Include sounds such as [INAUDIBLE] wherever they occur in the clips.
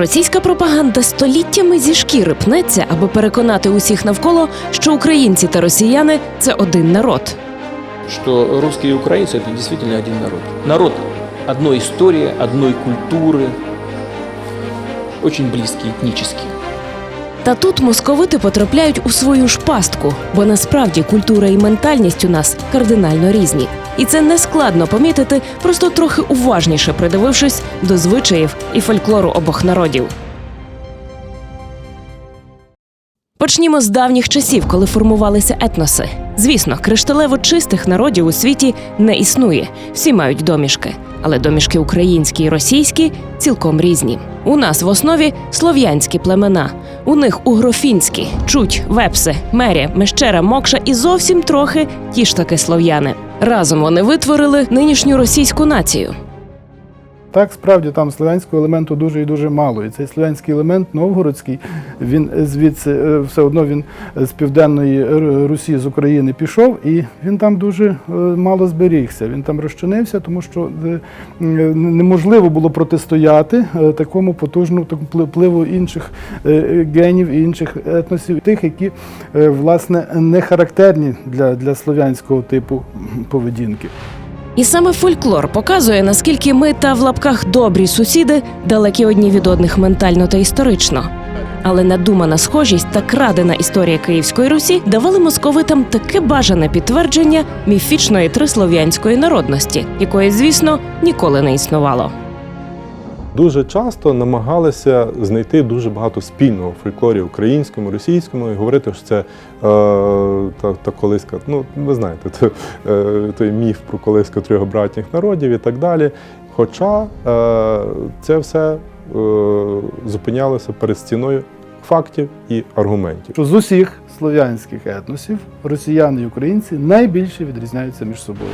Російська пропаганда століттями зі шкіри пнеться, аби переконати усіх навколо, що українці та росіяни це один народ. что русские и украинцы это действительно один народ. Народ одной истории, одной культуры, очень близкий этнически. Та тут московити потрапляють у свою ж пастку, бо насправді культура і ментальність у нас кардинально різні. І це не складно помітити, просто трохи уважніше придивившись до звичаїв і фольклору обох народів. Почнімо з давніх часів, коли формувалися етноси. Звісно, кришталево чистих народів у світі не існує. Всі мають домішки, але домішки українські і російські цілком різні. У нас в основі слов'янські племена. У них угрофінські, чуть, вепси, мері, мещера, мокша і зовсім трохи ті ж таки слов'яни. Разом вони витворили нинішню російську націю. Так, справді там слов'янського елементу дуже і дуже мало. І цей слов'янський елемент новгородський, він звідси е, все одно він з південної Русі з України пішов, і він там дуже е, мало зберігся. Він там розчинився, тому що е, неможливо було протистояти такому потужному такому впливу інших генів і інших етносів, тих, які власне не характерні для, для слов'янського типу поведінки. І саме фольклор показує, наскільки ми та в лапках добрі сусіди далекі одні від одних ментально та історично. Але надумана схожість та крадена історія Київської Русі давали московитам таке бажане підтвердження міфічної трислов'янської народності, якої, звісно, ніколи не існувало. Дуже часто намагалися знайти дуже багато спільного в фольклорі українському, російському і говорити, що це е, та, та колиска. Ну, ви знаєте, то, е, той міф про колиску трьох братніх народів і так далі. Хоча е, це все е, зупинялося перед стіною фактів і аргументів. що з усіх слов'янських етносів росіяни і українці найбільше відрізняються між собою.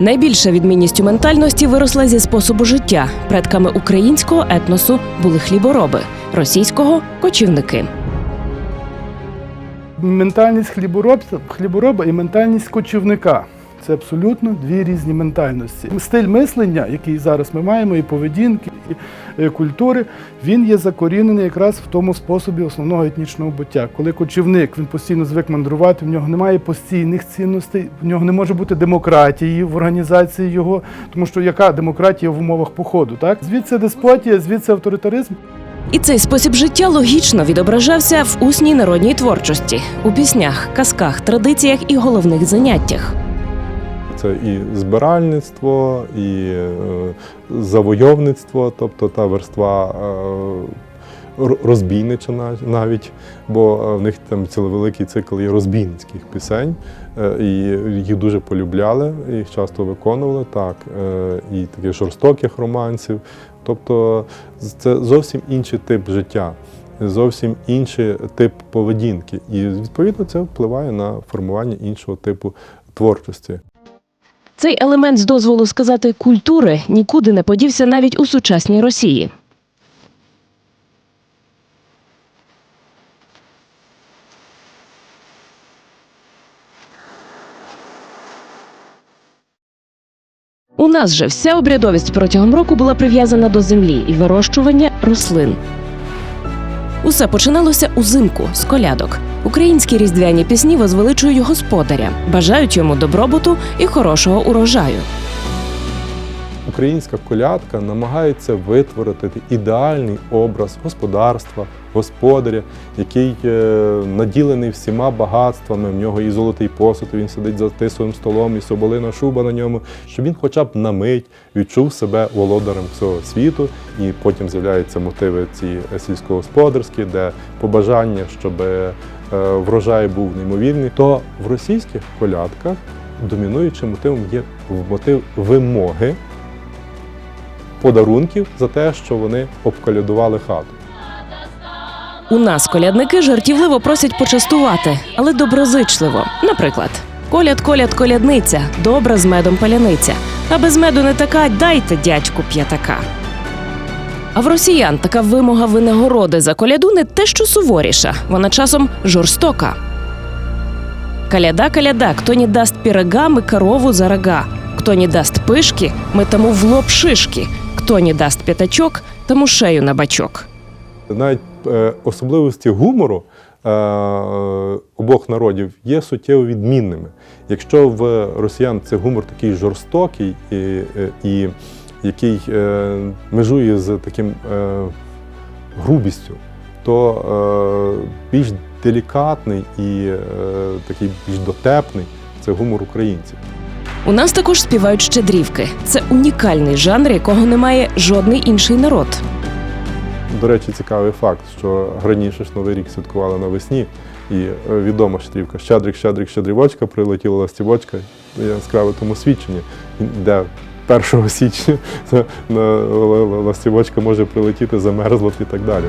Найбільша відмінність у ментальності виросла зі способу життя. Предками українського етносу були хлібороби, російського кочівники. Ментальність хліборобства, хлібороба і ментальність кочівника. Це абсолютно дві різні ментальності. Стиль мислення, який зараз ми маємо, і поведінки, і е, культури, він є закорінений якраз в тому способі основного етнічного буття. Коли кочівник він постійно звик мандрувати, в нього немає постійних цінностей, в нього не може бути демократії в організації його, тому що яка демократія в умовах походу? Так звідси деспотія, звідси авторитаризм. І цей спосіб життя логічно відображався в усній народній творчості, у піснях, казках, традиціях і головних заняттях. Це і збиральництво, і е, завойовництво, тобто та верства е, розбійнича навіть, бо е, в них там ціловеликий цикл є розбійницьких пісень, і їх дуже полюбляли, їх часто виконували, так, і таких жорстоких романсів. Тобто це зовсім інший тип життя. Зовсім інший тип поведінки, і відповідно це впливає на формування іншого типу творчості. Цей елемент з дозволу сказати культури нікуди не подівся навіть у сучасній Росії. У нас же вся обрядовість протягом року була прив'язана до землі і вирощування рослин. Усе починалося узимку з колядок. Українські різдвяні пісні возвеличують господаря, бажають йому добробуту і хорошого урожаю. Українська колядка намагається витворити ідеальний образ господарства, господаря, який е, наділений всіма багатствами. В нього і золотий посуд, він сидить за тисовим столом, і соболина шуба на ньому, щоб він хоча б на мить відчув себе володарем всього світу. І потім з'являються мотиви ці е, сільськогосподарські, де побажання, щоб е, врожай був неймовірний. То в російських колядках домінуючим мотивом є мотив вимоги подарунків за те, що вони обколядували хату. У нас колядники жартівливо просять почастувати, але доброзичливо. Наприклад, коляд, коляд, колядниця, добра з медом паляниця. А без меду не така, дайте дядьку п'ятака. А в росіян така вимога винагороди за коляду не те, що суворіша, вона часом жорстока. Коляда, коляда, кто не даст пирога, мы корову за рога. Кто не даст пышки, мы тому в лоб шишки. Кто не даст пятачок, тому шею на бочок. Навіть е, особливості гумору е, обох народів є суттєво відмінними. Якщо в росіян це гумор такий жорстокий і, е, і який е, межує з таким е, грубістю, то е, більш делікатний і е, такий більш дотепний це гумор українців. У нас також співають щедрівки. Це унікальний жанр, якого не має жодний інший народ. До речі, цікавий факт, що раніше ж Новий рік святкували навесні, і е, відома щедрівка Щедрик, щедрик, щедрівочка, прилетіла ластівочка. Яскраве тому свідчення, де 1 січня [LAUGHS] ластівочка може прилетіти, замерзла і так далі.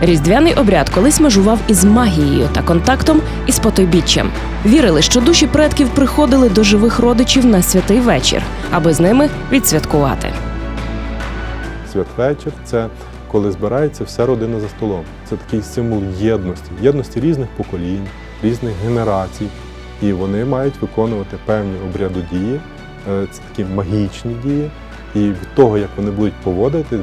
Різдвяний обряд колись межував із магією та контактом із потойбіччям. Вірили, що душі предків приходили до живих родичів на святий вечір, аби з ними відсвяткувати. Святвечір це коли збирається вся родина за столом. Це такий символ єдності, єдності різних поколінь, різних генерацій. І вони мають виконувати певні обряду дії. Е, Це такі магічні дії. І від того, як вони будуть поводити,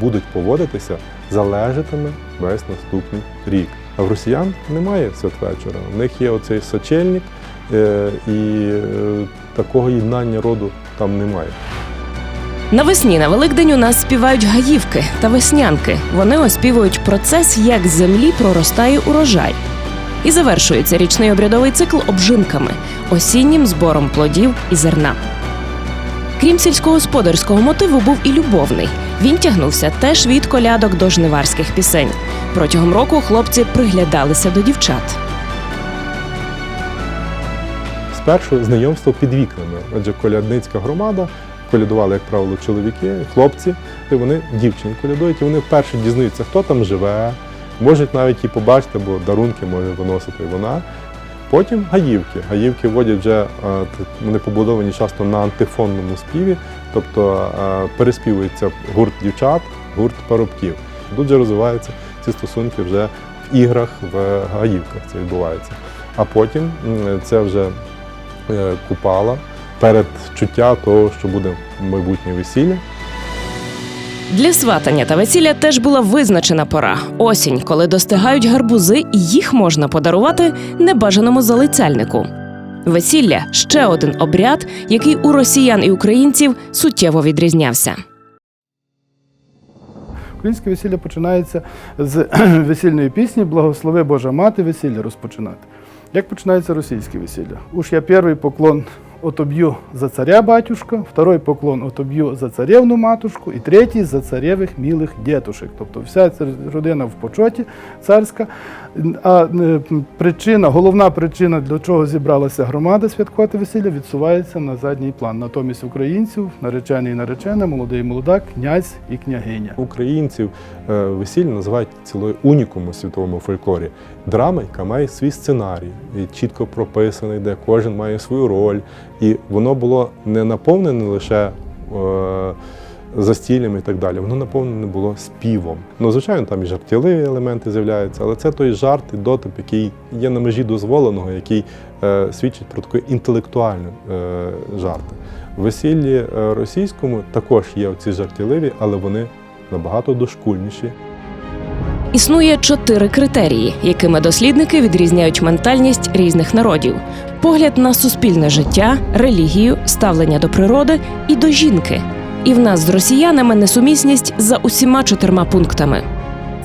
будуть поводитися, залежатиме весь наступний рік. А в росіян немає святвечора. У них є оцей сочельник, е, і е, такого єднання роду там немає. Навесні на Великдень у нас співають гаївки та веснянки. Вони оспівують процес, як з землі проростає урожай. І завершується річний обрядовий цикл обжинками, осіннім збором плодів і зерна. Крім сільськогосподарського мотиву, був і любовний. Він тягнувся теж від колядок до жниварських пісень. Протягом року хлопці приглядалися до дівчат. Спершу знайомство під вікнами, адже колядницька громада колядували, як правило, чоловіки, хлопці, і вони дівчини колядують, і вони вперше дізнаються, хто там живе, можуть навіть і побачити, бо дарунки може виносити вона. Потім гаївки. Гаївки вводять вже, е, вони побудовані часто на антифонному співі, тобто е, переспівується гурт дівчат, гурт парубків. Тут же розвиваються ці стосунки вже в іграх, в гаївках це відбувається. А потім це вже е, купала, передчуття того, що буде майбутнє весілля. Для сватання та весілля теж була визначена пора осінь, коли достигають гарбузи, і їх можна подарувати небажаному залицяльнику. Весілля ще один обряд, який у росіян і українців суттєво відрізнявся. Українське весілля починається з [CLEARS THROAT] весільної пісні Благослови Божа мати весілля розпочинати. Як починається російське весілля? Уж я перший поклон отоб'ю за царя батюшка, второй поклон отоб'ю за царевну матушку, і третій за царевих мілих дітушек. Тобто вся ця родина в почоті царська. А е, причина, головна причина, для чого зібралася громада святкувати весілля, відсувається на задній план. Натомість українців, наречений і наречена, молодий і молода, князь і княгиня. Українців е, весілля називають цілою унікум у світовому фольклорі. Драма, яка має свій сценарій, і чітко прописаний, де кожен має свою роль. І воно було не наповнене лише е, застіллями і так далі, воно наповнене було співом. Ну, звичайно, там і жартівливі елементи з'являються, але це той жарт і дотип, який є на межі дозволеного, який е, свідчить про такі інтелектуальні е, жарти. В весіллі е, російському також є ці жартівливі, але вони набагато дошкульніші. Існує чотири критерії, якими дослідники відрізняють ментальність різних народів: погляд на суспільне життя, релігію, ставлення до природи і до жінки. І в нас з росіянами несумісність за усіма чотирма пунктами.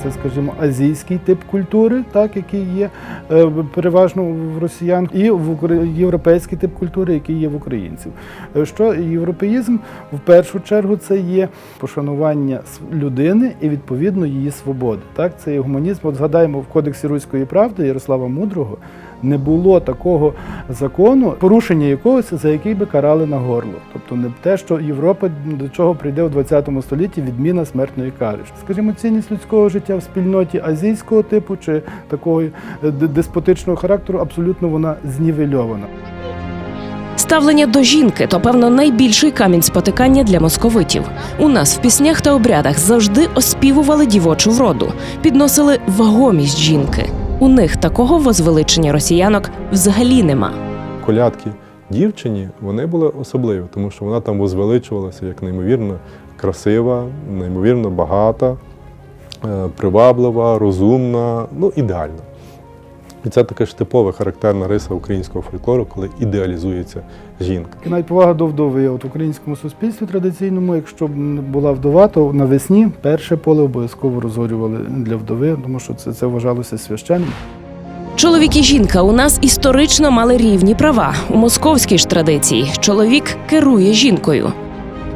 Це, скажімо, азійський тип культури, так, який є е, переважно в росіян, і в європейський тип культури, який є в українців. Е, Що європеїзм в першу чергу це є пошанування людини і відповідно її свободи. Так, це є гуманізм. От згадаємо в Кодексі Руської правди Ярослава Мудрого. Не було такого закону, порушення якогось, за який би карали на горло. Тобто не те, що Європа до чого прийде у 20 столітті відміна смертної кари. Скажімо, цінність людського життя в спільноті азійського типу чи такого е, деспотичного характеру абсолютно вона знівельована. Ставлення до жінки то певно найбільший камінь спотикання для московитів. У нас в піснях та обрядах завжди оспівували дівочу вроду, підносили вагомість жінки. У них такого возвеличення росіянок взагалі нема. колядки дівчині вони були особливі, тому що вона там возвеличувалася як неймовірно красива, неймовірно багата. е, приваблива, розумна, ну ідеальна. І це така ж типова характерна риса українського фольклору, коли ідеалізується жінка. І навіть повага до вдови є от в українському суспільстві традиційному. Якщо б була вдова, то навесні перше поле обов'язково розорювали для вдови, тому що це, це вважалося священним. Чоловік і жінка у нас історично мали рівні права. У московській ж традиції чоловік керує жінкою.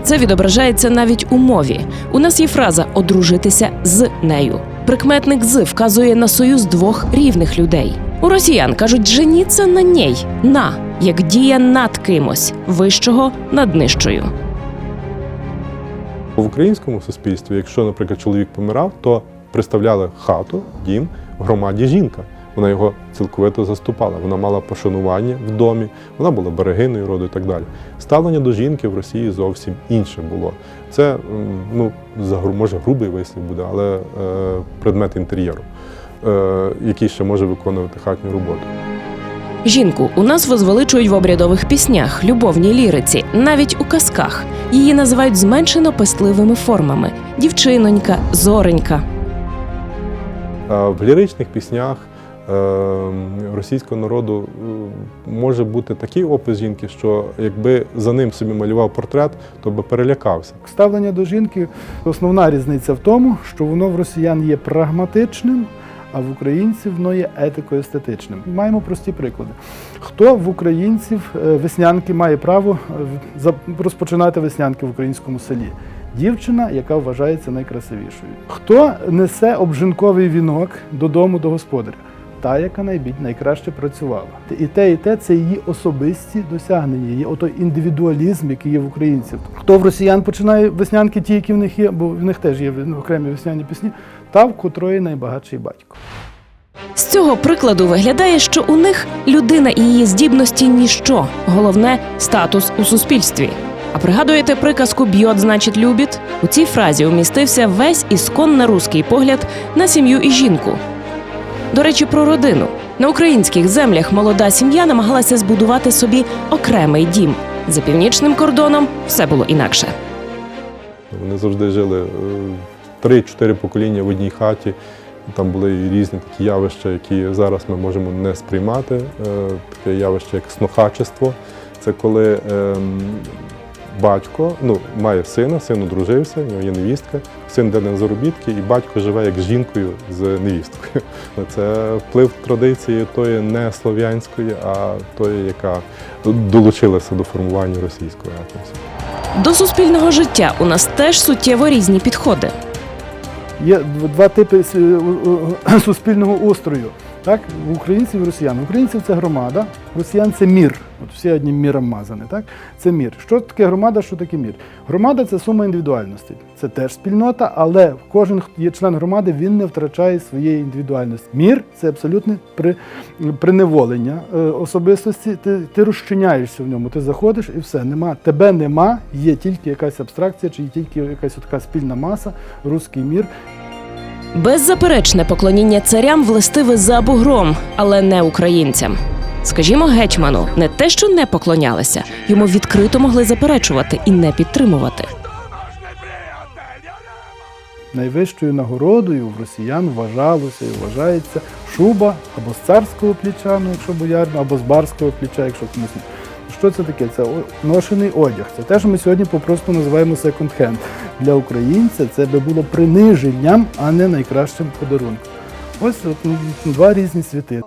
Це відображається навіть у мові. У нас є фраза одружитися з нею. Прикметник з вказує на союз двох рівних людей. У росіян кажуть женіться на ній, на як дія над кимось, вищого над нижчою. В українському суспільстві, якщо, наприклад, чоловік помирав, то представляли хату, дім громаді жінка. Вона його цілковито заступала. Вона мала пошанування в домі, вона була берегиною роду і так далі. Ставлення до жінки в Росії зовсім інше було. Це ну може грубий вислів буде, але е, предмет інтер'єру, е, який ще може виконувати хатню роботу. Жінку у нас возвеличують в обрядових піснях, любовній ліриці, навіть у казках. Її називають зменшено пестливими формами: дівчинонька, зоренька. В ліричних піснях російського народу е, може бути такий опис жінки, що якби за ним собі малював портрет, то би перелякався. Ставлення до жінки основна різниця в тому, що воно в росіян є прагматичним, а в українців воно є етико-естетичним. Маємо прості приклади. Хто в українців е, веснянки має право е, розпочинати веснянки в українському селі? Дівчина, яка вважається найкрасивішою. Хто несе обжинковий вінок додому до господаря? Та, яка найкраще працювала. І те, і те це її особисті досягнення, її отой індивідуалізм, який є в українців. Хто в росіян починає веснянки, ті, які в них є, бо в них теж є окремі весняні пісні, та в котрої найбагатший батько. З цього прикладу виглядає, що у них людина і її здібності ніщо, головне статус у суспільстві. А пригадуєте приказку «б'єт, значить любить»? У цій фразі умістився весь ісконно руський погляд на сім'ю і жінку. До речі, про родину на українських землях молода сім'я намагалася збудувати собі окремий дім. За північним кордоном все було інакше. Вони завжди жили е, три-чотири покоління в одній хаті. Там були різні такі явища, які зараз ми можемо не сприймати. Е, Таке явище, як снохачество. Це коли ем, батько ну, має сина, син одружився, в нього є невістка, син йде на заробітки, і батько живе як з жінкою з невісткою. [LAUGHS] Це вплив традиції тої не слов'янської, а тої, яка долучилася до формування російського етносу. До суспільного життя у нас теж суттєво різні підходи. Є два типи [CLEARS THROAT] суспільного устрою. Так, в українців і росіян. У українців це громада, росіян це мір. От всі одним міром мазані. Так? Це мір. Що таке громада, що таке мір? Громада це сума індивідуальностей. Це теж спільнота, але кожен є член громади, він не втрачає своєї індивідуальності. Мір це абсолютне при, приневолення е, особистості. Ти, ти розчиняєшся в ньому, ти заходиш і все. Нема, тебе нема, є тільки якась абстракція, чи є тільки якась така спільна маса, руський мір. Беззаперечне поклоніння царям властиве за бугром, але не українцям. Скажімо, гетьману не те, що не поклонялися, йому відкрито могли заперечувати і не підтримувати. Найвищою нагородою в росіян вважалося і вважається шуба або з царського плеча, ну якщо боярно, або з барського плеча, якщо комусь. Що це таке? Це ношений одяг. Це те, що ми сьогодні попросту називаємо секонд-хенд. Для українця це би було приниженням, а не найкращим подарунком. Ось от, два різні світи.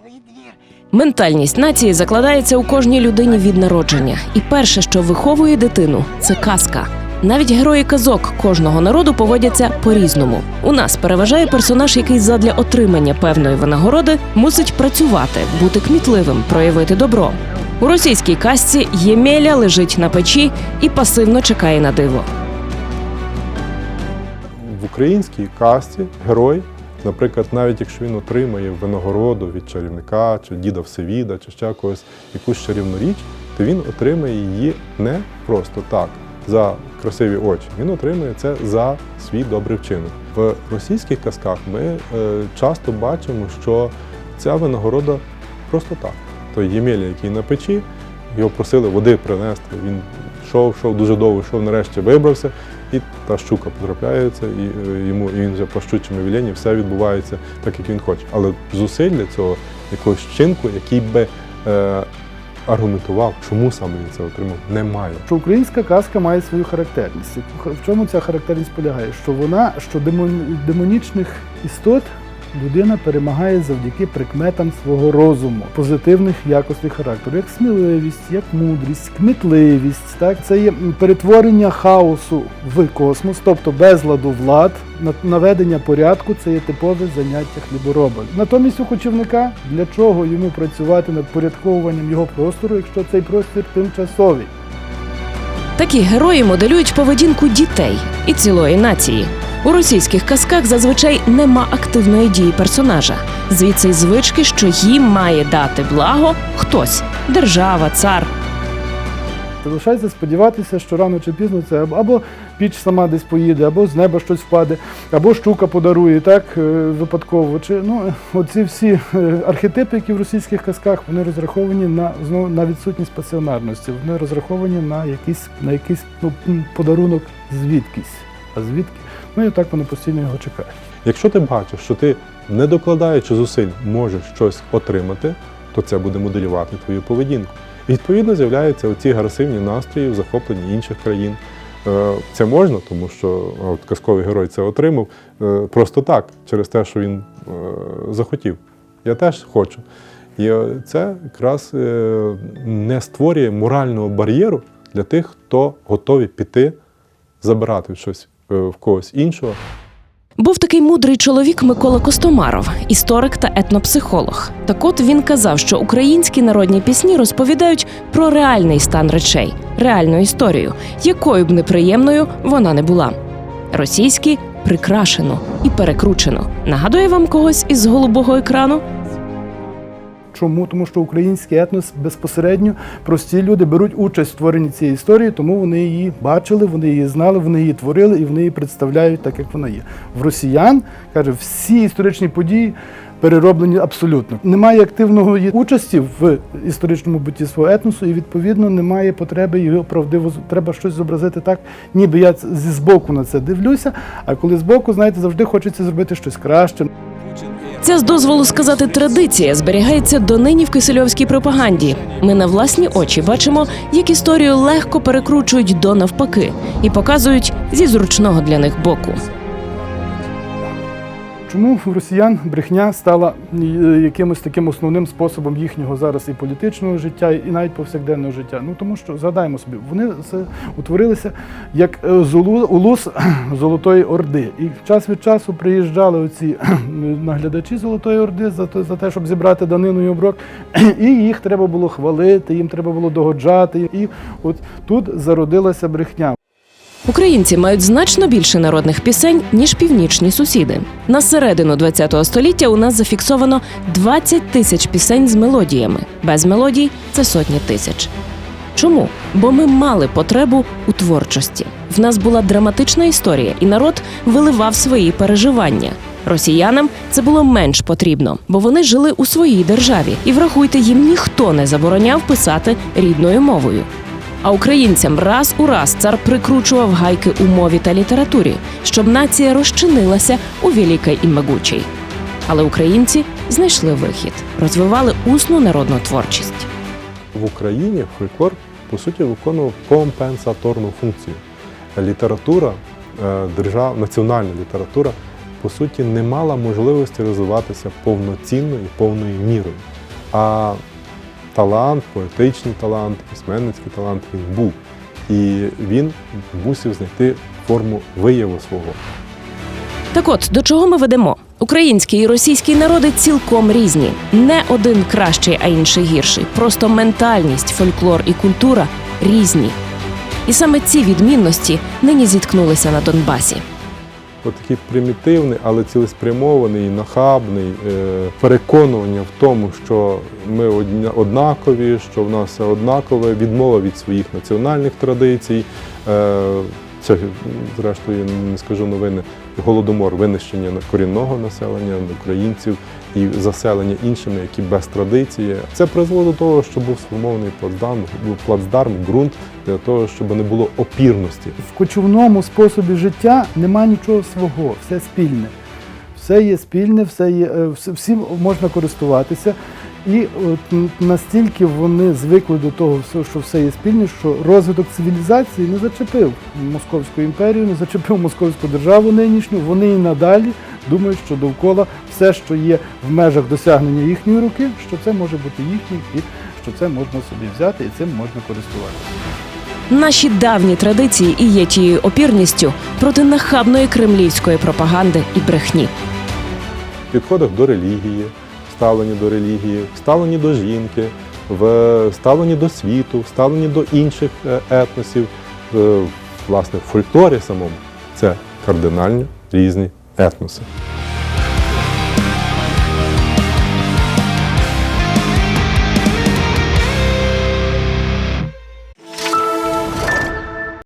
Ментальність нації закладається у кожній людині від народження, і перше, що виховує дитину, це казка. Навіть герої казок кожного народу поводяться по-різному. У нас переважає персонаж, який задля отримання певної винагороди мусить працювати, бути кмітливим, проявити добро. У російській казці Ємеля лежить на печі і пасивно чекає на диво. в українській касті герой, наприклад, навіть якщо він отримає винагороду від чарівника, чи діда Всевіда, чи ще когось якусь чарівну річ, то він отримає її не просто так за красиві очі. Він отримує це за свій добрий вчинок. В російських казках ми е, часто бачимо, що ця винагорода просто так. Той Ємеля, який на печі, його просили води принести. Він йшов, йшов дуже довго, йшов, нарешті вибрався. і та щука потрапляється, і е, йому і він вже по щучому вілені все відбувається так, як він хоче. Але зусиль для цього якогось вчинку, який би е, аргументував, чому саме він це отримав, немає. що українська казка має свою характерність. В чому ця характерність полягає? Що вона, що демон- демонічних істот людина перемагає завдяки прикметам свого розуму, позитивних якостей характеру, як сміливість, як мудрість, кмітливість. Так, це є перетворення хаосу в космос, тобто безладу влад, наведення порядку це є типове заняття хлібороба. Натомість у кочівника для чого йому працювати над порядковуванням його простору, якщо цей простір тимчасовий? Такі герої моделюють поведінку дітей і цілої нації. У російських казках зазвичай нема активної дії персонажа. Звідси й звички, що їм має дати благо хтось держава, цар. Залишається сподіватися, що рано чи пізно це або- піч сама десь поїде, або з неба щось впаде, або щука подарує, так е, випадково. Чи ну оці всі е, архетипи, які в російських казках, вони розраховані на знову на відсутність пасіонарності. Вони розраховані на якийсь на якийсь ну, подарунок звідкись. А звідки? Ну і так вони постійно його чекають. Якщо ти бачиш, що ти, не докладаючи зусиль, можеш щось отримати, то це буде моделювати твою поведінку. І відповідно з'являються оці агресивні настрої в захопленні інших країн. Е, Це можна, тому що от казковий герой це отримав е, просто так, через те, що він е, захотів. Я теж хочу. І це якраз не створює морального бар'єру для тих, хто готові піти, забирати щось в когось іншого. Був такий мудрий чоловік Микола Костомаров, історик та етнопсихолог. Так от він казав, що українські народні пісні розповідають про реальний стан речей, реальну історію, якою б неприємною вона не була. Російські прикрашено і перекручено. Нагадує вам когось із голубого екрану? Чому? Тому що український етнос безпосередньо прості люди беруть участь в створенні цієї історії, тому вони її бачили, вони її знали, вони її творили і вони її представляють так, як вона є. В росіян каже, всі історичні події. Перероблені абсолютно. Немає активної участі в історичному бутті свого етносу, і відповідно немає потреби його правдиво треба щось зобразити так, ніби я зі збоку на це дивлюся. А коли збоку, знаєте, завжди хочеться зробити щось краще. Ця з дозволу сказати традиція зберігається донині в кисельовській пропаганді. Ми на власні очі бачимо, як історію легко перекручують до навпаки і показують зі зручного для них боку. Чому в росіян брехня стала е, якимось таким основним способом їхнього зараз і політичного життя, і навіть повсякденного життя? Ну тому що згадаємо собі, вони утворилися як е, улус [CLEARS THROAT] Золотої Орди. І час від часу приїжджали оці [CLEARS THROAT] наглядачі Золотої Орди за те, за те, щоб зібрати данину і оброк, [CLEARS THROAT] і їх треба було хвалити, їм треба було догоджати. І от тут зародилася брехня. Українці мають значно більше народних пісень ніж північні сусіди. На середину ХХ століття у нас зафіксовано 20 тисяч пісень з мелодіями. Без мелодій це сотні тисяч. Чому? Бо ми мали потребу у творчості. В нас була драматична історія, і народ виливав свої переживання. Росіянам це було менш потрібно, бо вони жили у своїй державі, і врахуйте, їм ніхто не забороняв писати рідною мовою. А українцям раз у раз цар прикручував гайки у мові та літературі, щоб нація розчинилася у великій і могучій. Але українці знайшли вихід, розвивали усну народну творчість. В Україні фольклор по суті виконував компенсаторну функцію. Література, е, держав, національна література, по суті, не мала можливості розвиватися повноцінно і повною мірою. А талант, поетичний талант, письменницький талант він був. І він мусив знайти форму вияву свого. Так от до чого ми ведемо? Український і російський народи цілком різні. Не один кращий, а інший гірший. Просто ментальність, фольклор і культура різні. І саме ці відмінності нині зіткнулися на Донбасі. От такий примітивний, але цілеспрямований, нахабний е, переконування в тому, що ми однакові, що в нас все однакове, відмова від своїх національних традицій. Е, Це, зрештою, не скажу новини, голодомор, винищення корінного населення, українців і заселення іншими, які без традиції. Це призвело до того, що був сформований плацдарм, був плацдарм, ґрунт для того, щоб не було опірності. В кочівному способі життя нема нічого свого, все спільне. Все є спільне, все є, е, всім можна користуватися. І от настільки вони звикли до того, що все є спільне, що розвиток цивілізації не зачепив Московську імперію, не зачепив Московську державу нинішню. Вони і надалі думають, що довкола все, що є в межах досягнення їхньої руки, що це може бути їхнім і що це можна собі взяти і цим можна користуватися. Наші давні традиції і є тією опірністю проти нахабної кремлівської пропаганди і брехні. В підходах до релігії, ставлені до релігії, ставлені до жінки, в ставленні до світу, ставлені до інших е, етносів, е, власне, в фольклорі самому це кардинально різні етноси.